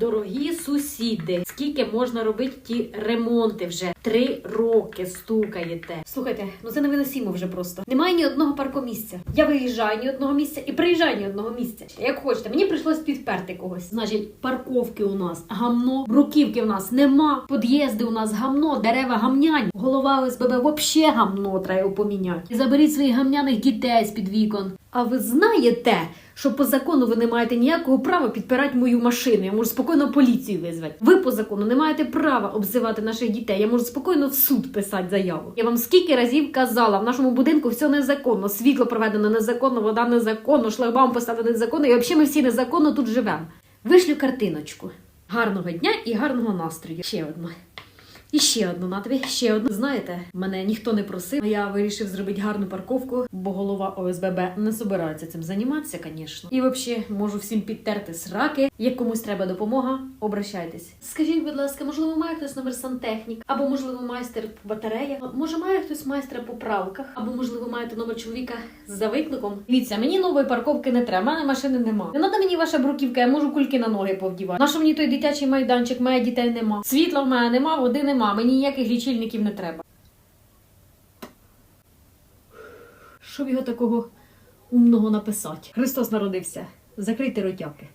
Дорогі сусіди, скільки можна робити ті ремонти вже? Три роки стукаєте. Слухайте, ну це невиносимо вже просто. Немає ні одного паркомісця. Я виїжджаю ні одного місця і приїжджаю ні одного місця. Як хочете, мені прийшлось підперти когось. Значить, парковки у нас гамно, бруківки у нас нема, під'їзди у нас гамно, дерева гамнянь, голова ОСББ вообще гамно треба поміняти. І заберіть своїх гамняних дітей з під вікон. А ви знаєте, що по закону ви не маєте ніякого права підпирати мою машину. Я можу спокійно поліцію визвати. Ви по закону не маєте права обзивати наших дітей. Я можу спокійно в суд писати заяву. Я вам скільки разів казала, в нашому будинку все незаконно, світло проведено незаконно, вода незаконно, шлагбаум поставлений незаконно, і взагалі ми всі незаконно тут живемо. Вишлю картиночку. Гарного дня і гарного настрою. Ще одну. І ще одну на ще одну. Знаєте, мене ніхто не просив. а Я вирішив зробити гарну парковку, бо голова ОСББ не собирається цим займатися, звісно. І взагалі можу всім підтерти сраки. Як комусь треба допомога, обращайтесь. Скажіть, будь ласка, можливо, має хтось номер сантехнік, або можливо майстер по може має хтось майстра по правках, або можливо маєте номер чоловіка за викликом. Дивіться, мені нової парковки не треба, мене машини нема. Не треба мені ваша бруківка, я можу кульки на ноги повдівати. Нащо мені той дитячий майданчик, моє дітей нема. Світла в мене нема, води нема. Мені ніяких лічильників не треба. Щоб його такого умного написати? Христос народився. Закрийте ротяки.